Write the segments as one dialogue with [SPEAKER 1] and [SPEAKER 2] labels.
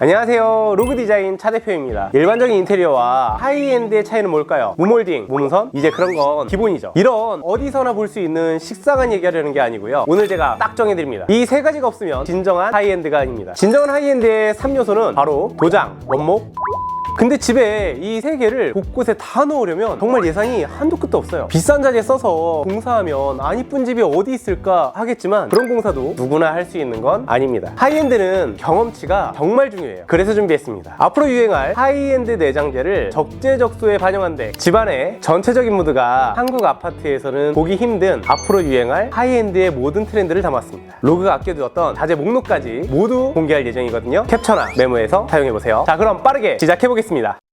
[SPEAKER 1] 안녕하세요. 로그 디자인 차 대표입니다. 일반적인 인테리어와 하이엔드의 차이는 뭘까요? 무몰딩, 무음선? 이제 그런 건 기본이죠. 이런 어디서나 볼 수 있는 식상한 얘기하려는 게 아니고요. 오늘 제가 딱 정해드립니다. 이 세 가지가 없으면 진정한 하이엔드가 아닙니다. 진정한 하이엔드의 3요소는 바로 도장, 원목, 근데 집에 이 세 개를 곳곳에 다 넣으려면 정말 예산이 한도 끝도 없어요. 비싼 자재 써서 공사하면 안 이쁜 집이 어디 있을까 하겠지만 그런 공사도 누구나 할 수 있는 건 아닙니다. 하이엔드는 경험치가 정말 중요해요. 그래서 준비했습니다. 앞으로 유행할 하이엔드 내장재를 적재적소에 반영한 데 집안의 전체적인 무드가 한국 아파트에서는 보기 힘든 앞으로 유행할 하이엔드의 모든 트렌드를 담았습니다. 로그가 아껴두었던 자재 목록까지 모두 공개할 예정이거든요. 캡처나 메모해서 사용해보세요. 자 그럼 빠르게 시작해보겠습니다. 하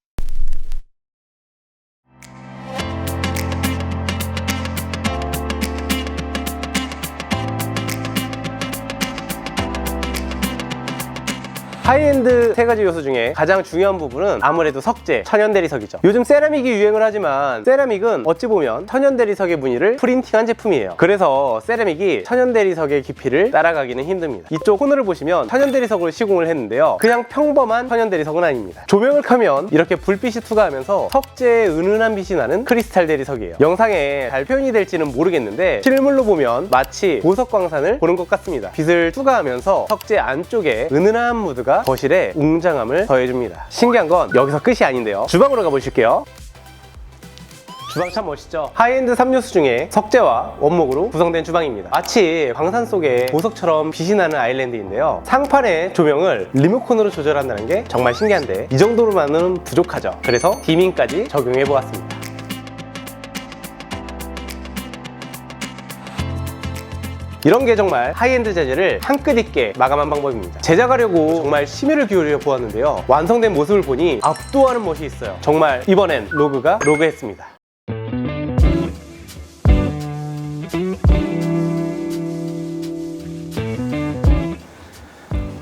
[SPEAKER 1] 이엔드 세 가지 요소 중에 가장 중요한 부분은 아무래도 석재, 천연 대리석이죠. 요즘 세라믹이 유행을 하지만 세라믹은 어찌 보면 천연 대리석의 무늬를 프린팅한 제품이에요. 그래서 세라믹이 천연 대리석의 깊이를 따라가기는 힘듭니다. 이쪽 코너를 보시면 천연 대리석으로 시공을 했는데요. 그냥 평범한 천연 대리석은 아닙니다. 조명을 켜면 이렇게 불빛이 투과하면서 석재의 은은한 빛이 나는 크리스탈 대리석이에요. 영상에 잘 표현이 될지는 모르겠는데 실물로 보면 마치 보석 광산을 보는 것 같습니다. 빛을 투과하면서 석재 안쪽에 은은한 무드가 거실에 웅장함을 더해줍니다. 신기한 건 여기서 끝이 아닌데요. 주방으로 가보실게요. 주방 참 멋있죠? 하이엔드 3요소 중에 석재와 원목으로 구성된 주방입니다. 마치 광산 속에 보석처럼 빛이 나는 아일랜드인데요. 상판의 조명을 리모컨으로 조절한다는 게 정말 신기한데 이 정도로만은 부족하죠. 그래서 디밍까지 적용해 보았습니다. 이런 게 정말 하이엔드 재질을 한끗 있게 마감한 방법입니다. 제작하려고 정말 심혈을 기울여 보았는데요. 완성된 모습을 보니 압도하는 멋이 있어요. 정말 이번엔 로그가 로그했습니다.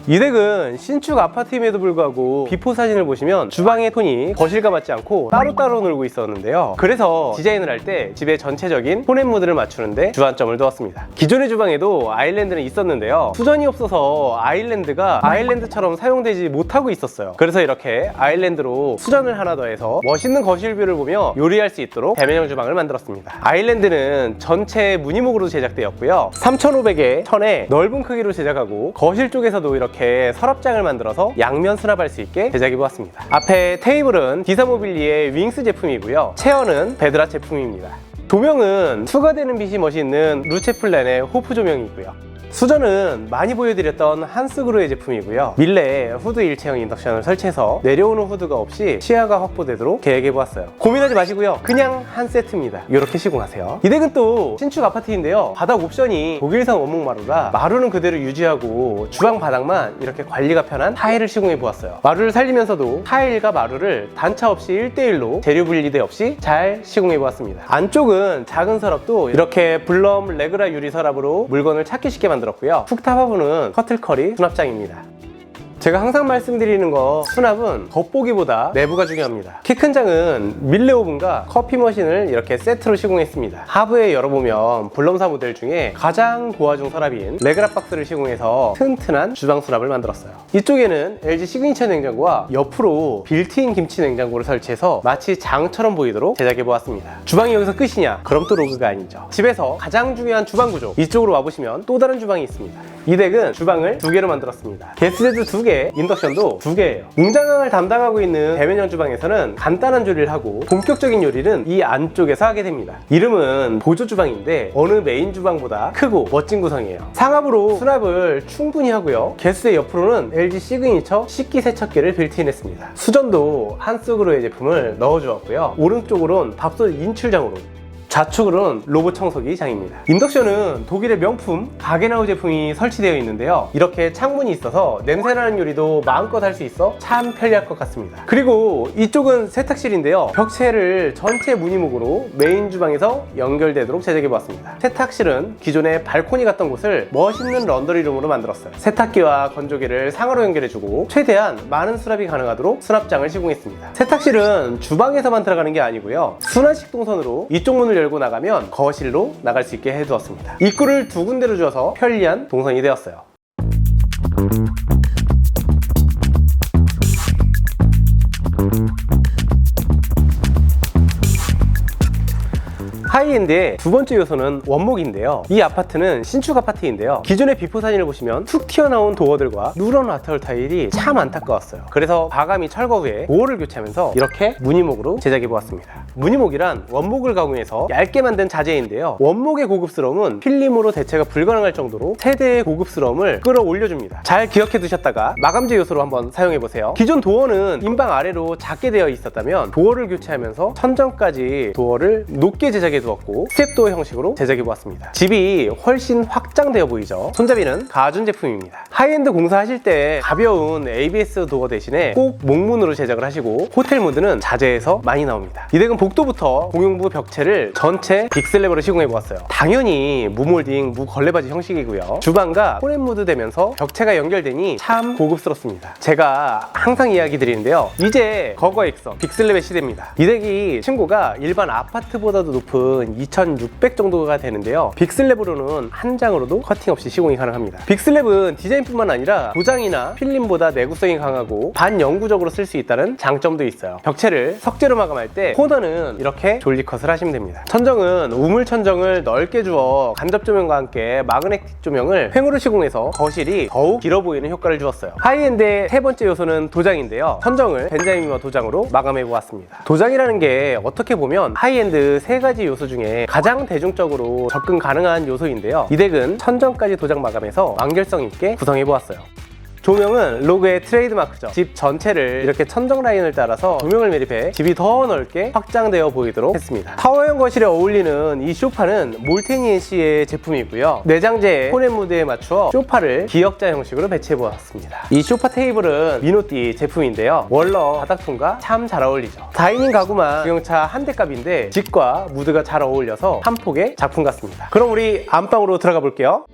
[SPEAKER 1] 이 댁은 신축 아파트임에도 불구하고 비포 사진을 보시면 주방의 톤이 거실과 맞지 않고 따로따로 놀고 있었는데요. 그래서 디자인을 할 때 집의 전체적인 톤앤 무드를 맞추는데 주안점을 두었습니다. 기존의 주방에도 아일랜드는 있었는데요. 수전이 없어서 아일랜드가 아일랜드처럼 사용되지 못하고 있었어요. 그래서 이렇게 아일랜드로 수전을 하나 더해서 멋있는 거실뷰를 보며 요리할 수 있도록 대면형 주방을 만들었습니다. 아일랜드는 전체 무늬목으로 제작되었고요. 3,500에 1,000에 넓은 크기로 제작하고 거실 쪽에서도 이렇게 서랍장을 만들어서 양면 수납할 수 있게 제작해 보았습니다. 앞에 테이블은 디사모빌리의 윙스 제품이고요. 체어는 베드라 제품입니다. 조명은 투과되는 빛이 멋있는 루체플랜의 호프 조명이고요. 수전은 많이 보여드렸던 한스그루의 제품이고요. 밀레에 후드 일체형 인덕션을 설치해서 내려오는 후드가 없이 시야가 확보되도록 계획해보았어요. 고민하지 마시고요. 그냥 한 세트입니다. 이렇게 시공하세요. 이 댁은 또 신축 아파트인데요. 바닥 옵션이 독일산 원목 마루라 마루는 그대로 유지하고 주방 바닥만 이렇게 관리가 편한 타일을 시공해보았어요. 마루를 살리면서도 타일과 마루를 단차 없이 1대1로 재료 분리대 없이 잘 시공해보았습니다. 안쪽은 작은 서랍도 이렇게 블럼 레그라 유리 서랍으로 물건을 찾기 쉽게 만들었 고요. 쿡탑 하부는 커틀커리 수납장입니다. 제가 항상 말씀드리는 거 수납은 겉보기보다 내부가 중요합니다. 키 큰 장은 밀레 오븐과 커피 머신을 이렇게 세트로 시공했습니다. 하부에 열어보면 블럼사 모델 중에 가장 고화중 서랍인 레그라 박스를 시공해서 튼튼한 주방 수납을 만들었어요. 이쪽에는 LG 시그니처 냉장고와 옆으로 빌트인 김치 냉장고를 설치해서 마치 장처럼 보이도록 제작해 보았습니다. 주방이 여기서 끝이냐? 그럼 또 로그가 아니죠. 집에서 가장 중요한 주방 구조 이쪽으로 와보시면 또 다른 주방이 있습니다. 이 댁은 주방을 두 개로 만들었습니다. 게스레드 두 개, 인덕션도 두 개예요. 웅장함을 담당하고 있는 대면형 주방에서는 간단한 조리를 하고 본격적인 요리는 이 안쪽에서 하게 됩니다. 이름은 보조 주방인데 어느 메인 주방보다 크고 멋진 구성이에요. 상압으로 수납을 충분히 하고요. 게스의 옆으로는 LG 시그니처 식기 세척기를 빌트인했습니다. 수전도 한쑥으로의 제품을 넣어주었고요. 오른쪽으론 밥솥 인출장으로 좌측으로는 로봇 청소기 장입니다. 인덕션은 독일의 명품 가게나우 제품이 설치되어 있는데요. 이렇게 창문이 있어서 냄새나는 요리도 마음껏 할 수 있어 참 편리할 것 같습니다. 그리고 이쪽은 세탁실인데요. 벽체를 전체 무늬목으로 메인 주방에서 연결되도록 제작해 보았습니다. 세탁실은 기존에 발코니 같던 곳을 멋있는 런더리룸으로 만들었어요. 세탁기와 건조기를 상하로 연결해주고 최대한 많은 수납이 가능하도록 수납장을 시공했습니다. 세탁실은 주방에서만 들어가는 게 아니고요. 순환식 동선으로 이쪽 문을 열고 나가면 거실로 나갈 수 있게 해두었습니다. 입구를 두 군데로 주어서 편리한 동선이 되었어요. 하이엔드의 두 번째 요소는 원목인데요. 이 아파트는 신축 아파트인데요. 기존의 비포 사진을 보시면 툭 튀어나온 도어들과 누런 와터홀 타일이 참 안타까웠어요. 그래서 과감히 철거 후에 도어를 교체하면서 이렇게 무늬목으로 제작해 보았습니다. 무늬목이란 원목을 가공해서 얇게 만든 자재인데요. 원목의 고급스러움은 필름으로 대체가 불가능할 정도로 세대의 고급스러움을 끌어올려줍니다. 잘 기억해 두셨다가 마감재 요소로 한번 사용해 보세요. 기존 도어는 인방 아래로 작게 되어 있었다면 도어를 교체하면서 천정까지 도어를 높게 제작해 두었고 스텝 도어 형식으로 제작해 보았습니다. 집이 훨씬 확장되어 보이죠. 손잡이는 가준 제품입니다. 하이엔드 공사하실 때 가벼운 ABS 도어 대신에 꼭 목문으로 제작을 하시고 호텔 모드는 자재에서 많이 나옵니다. 이 댁은 복도부터 공용부 벽체를 전체 빅슬랩으로 시공해 보았어요. 당연히 무몰딩, 무걸레바지 형식이고요. 주방과 포렌 무드 되면서 벽체가 연결되니 참 고급스럽습니다. 제가 항상 이야기 드리는데요. 이제 거거 액선 빅슬랩의 시대입니다. 이 댁이 층고가 일반 아파트보다도 높은 2600 정도가 되는데요. 빅슬랩으로는 한 장으로도 커팅 없이 시공이 가능합니다. 빅슬랩은 디자인뿐만 아니라 도장이나 필름보다 내구성이 강하고 반영구적으로 쓸 수 있다는 장점도 있어요. 벽체를 석재로 마감할 때 코너는 이렇게 졸리컷을 하시면 됩니다. 천정은 우물 천정을 넓게 주어 간접 조명과 함께 마그네틱 조명을 횡으로 시공해서 거실이 더욱 길어 보이는 효과를 주었어요. 하이엔드의 세 번째 요소는 도장인데요. 천정을 벤자민과 도장으로 마감해 보았습니다. 도장이라는 게 어떻게 보면 하이엔드 세 가지 요소 중에 가장 대중적으로 접근 가능한 요소인데요. 이 덱은 천정까지 도장 마감해서 완결성 있게 구성해 보았어요. 조명은 로그의 트레이드마크죠. 집 전체를 이렇게 천정 라인을 따라서 조명을 매립해 집이 더 넓게 확장되어 보이도록 했습니다. 타워형 거실에 어울리는 이 소파는 몰테니엔 씨의 제품이고요. 내장재 포넷무드에 맞추어 소파를 기역자 형식으로 배치해 보았습니다. 이 소파 테이블은 미노띠 제품인데요. 월러 바닥톤과 참 잘 어울리죠. 다이닝 가구만 구형차 한 대 값인데 집과 무드가 잘 어울려서 한 폭의 작품 같습니다. 그럼 우리 안방으로 들어가 볼게요.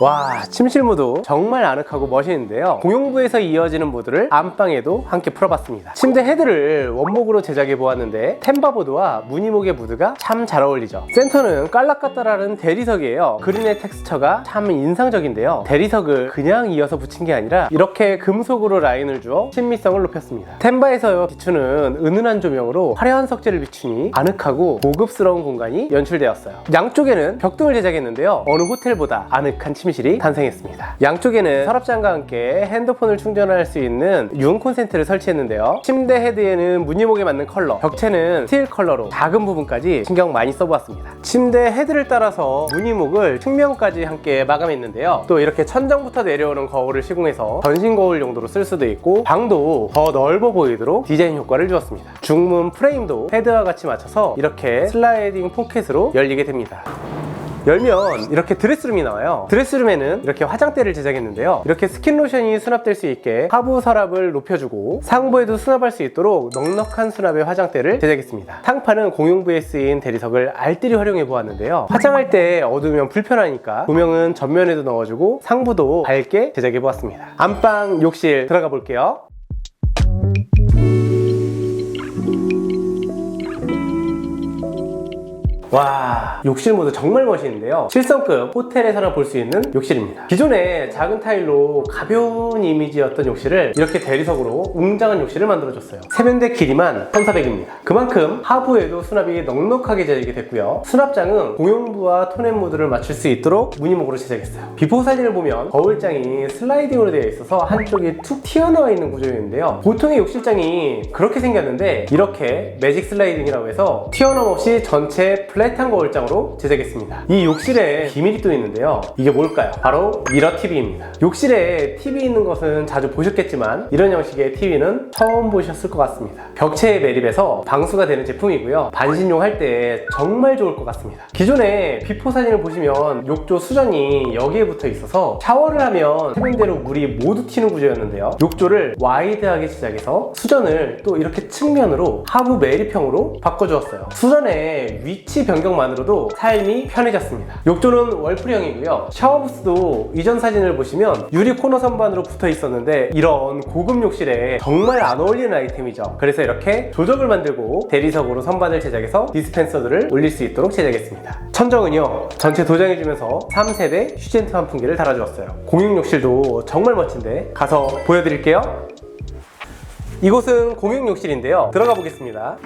[SPEAKER 1] 와 침실 모드 정말 아늑하고 멋있는데요. 공용부에서 이어지는 모드를 안방에도 함께 풀어봤습니다. 침대 헤드를 원목으로 제작해 보았는데 템바보드와 무늬목의 무드가 참 잘 어울리죠. 센터는 깔락까따라는 대리석이에요. 그린의 텍스처가 참 인상적인데요. 대리석을 그냥 이어서 붙인 게 아니라 이렇게 금속으로 라인을 주어 친미성을 높였습니다. 템바에서 비추는 은은한 조명으로 화려한 석재를 비추니 아늑하고 고급스러운 공간이 연출되었어요. 양쪽에는 벽돌을 제작했는데요. 어느 호텔보다 아늑한 침실 침실이 탄생했습니다. 양쪽에는 서랍장과 함께 핸드폰을 충전할 수 있는 유흥 콘센트를 설치했는데요. 침대 헤드에는 무늬목에 맞는 컬러, 벽체는 스틸 컬러로 작은 부분까지 신경 많이 써보았습니다. 침대 헤드를 따라서 무늬목을 측면까지 함께 마감했는데요. 또 이렇게 천장부터 내려오는 거울을 시공해서 전신 거울 용도로 쓸 수도 있고 방도 더 넓어 보이도록 디자인 효과를 주었습니다. 중문 프레임도 헤드와 같이 맞춰서 이렇게 슬라이딩 포켓으로 열리게 됩니다. 열면 이렇게 드레스룸이 나와요. 드레스룸에는 이렇게 화장대를 제작했는데요. 이렇게 스킨 로션이 수납될 수 있게 하부 서랍을 높여주고 상부에도 수납할 수 있도록 넉넉한 수납의 화장대를 제작했습니다. 탕판은 공용부에 쓰인 대리석을 알뜰히 활용해 보았는데요. 화장할 때 어두우면 불편하니까 조명은 전면에도 넣어주고 상부도 밝게 제작해 보았습니다. 안방 욕실 들어가 볼게요 와 욕실 모드 정말 멋있는데요. 7성급 호텔에서나 볼 수 있는 욕실입니다. 기존에 작은 타일로 가벼운 이미지였던 욕실을 이렇게 대리석으로 웅장한 욕실을 만들어줬어요. 세면대 길이만 1400입니다. 그만큼 하부에도 수납이 넉넉하게 제작이 됐고요. 수납장은 공용부와 토넷 모드를 맞출 수 있도록 무늬목으로 제작했어요. 비포 사진을 보면 거울장이 슬라이딩으로 되어 있어서 한쪽이 툭 튀어나와 있는 구조였는데요. 보통의 욕실장이 그렇게 생겼는데 이렇게 매직 슬라이딩이라고 해서 튀어나옴 없이 전체 플 랫한 거울장으로 제작했습니다. 이 욕실에 비밀이 또 있는데요. 이게 뭘까요? 바로 미러 TV입니다. 욕실에 TV 있는 것은 자주 보셨겠지만 이런 형식의 TV는 처음 보셨을 것 같습니다. 벽체에 매립해서 방수가 되는 제품이고요. 반신욕 할때 정말 좋을 것 같습니다. 기존에 비포 사진을 보시면 욕조 수전이 여기에 붙어 있어서 샤워를 하면 세면대로 물이 모두 튀는 구조였는데요. 욕조를 와이드하게 제작해서 수전을 또 이렇게 측면으로 하부 매립형으로 바꿔주었어요. 수전의 위치 변경만으로도 삶이 편해졌습니다. 욕조는 월풀형이고요. 샤워부스도 이전 사진을 보시면 유리 코너 선반으로 붙어 있었는데 이런 고급 욕실에 정말 안 어울리는 아이템이죠. 그래서 이렇게 조적을 만들고 대리석으로 선반을 제작해서 디스펜서들을 올릴 수 있도록 제작했습니다. 천정은요 전체 도장해주면서 3세대 휴젠트 환풍기를 달아주었어요. 공용 욕실도 정말 멋진데 가서 보여드릴게요. 이곳은 공용 욕실인데요. 들어가 보겠습니다.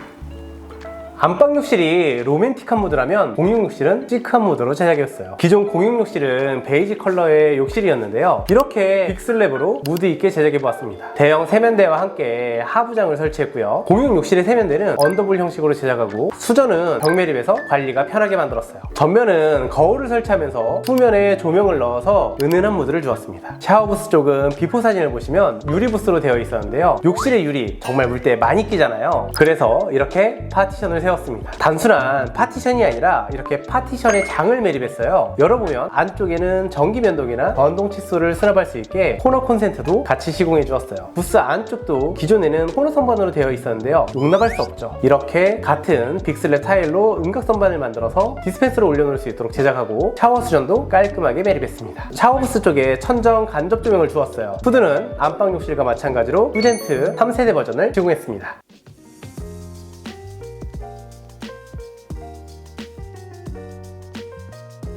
[SPEAKER 1] 안방 욕실이 로맨틱한 모드라면 공용 욕실은 시크한 모드로 제작했어요. 기존 공용 욕실은 베이지 컬러의 욕실이었는데요. 이렇게 빅슬랩으로 무드 있게 제작해 보았습니다. 대형 세면대와 함께 하부장을 설치했고요. 공용 욕실의 세면대는 언더볼 형식으로 제작하고 수전은 벽매립에서 관리가 편하게 만들었어요. 전면은 거울을 설치하면서 후면에 조명을 넣어서 은은한 무드를 주었습니다. 샤워부스 쪽은 비포 사진을 보시면 유리부스로 되어 있었는데요. 욕실의 유리 정말 물 때 많이 끼잖아요. 그래서 이렇게 파티션을 세 웠습니다. 단순한 파티션이 아니라 이렇게 파티션에 장을 매립했어요. 열어보면 안쪽에는 전기 면도기나 전동 칫솔을 수납할 수 있게 코너 콘센트도 같이 시공해 주었어요. 부스 안쪽도 기존에는 코너 선반으로 되어 있었는데요. 용납할 수 없죠. 이렇게 같은 빅슬랩 타일로 음각 선반을 만들어서 디스펜서를 올려놓을 수 있도록 제작하고 샤워 수전도 깔끔하게 매립했습니다. 샤워 부스 쪽에 천정 간접 조명을 주었어요. 후드는 안방 욕실과 마찬가지로 후젠트 3세대 버전을 제공했습니다.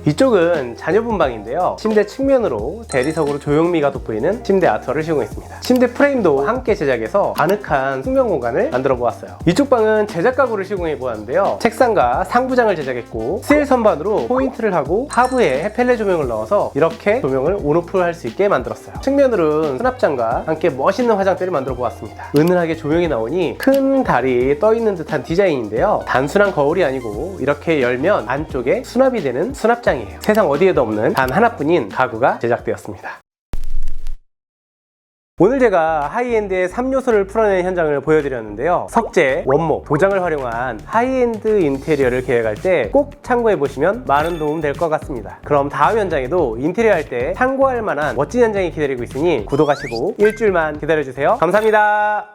[SPEAKER 1] 이쪽은 자녀분 방인데요. 침대 측면으로 대리석으로 조형미가 돋보이는 침대 아트월을 시공했습니다. 침대 프레임도 함께 제작해서 아늑한 숙면 공간을 만들어 보았어요. 이쪽 방은 제작 가구를 시공해 보았는데요. 책상과 상부장을 제작했고 스일 선반으로 포인트를 하고 하부에 펠레 조명을 넣어서 이렇게 조명을 온오프 할수 있게 만들었어요. 측면으로는 수납장과 함께 멋있는 화장대를 만들어 보았습니다. 은은하게 조명이 나오니 큰 달이 떠 있는 듯한 디자인인데요. 단순한 거울이 아니고 이렇게 열면 안쪽에 수납이 되는 수납장 이에요. 세상 어디에도 없는 단 하나뿐인 가구가 제작되었습니다. 오늘 제가 하이엔드의 3요소를 풀어낸 현장을 보여드렸는데요. 석재, 원목, 도장을 활용한 하이엔드 인테리어를 계획할 때 꼭 참고해보시면 많은 도움 될 것 같습니다. 그럼 다음 현장에도 인테리어 할 때 참고할 만한 멋진 현장이 기다리고 있으니 구독하시고 일주일만 기다려주세요. 감사합니다.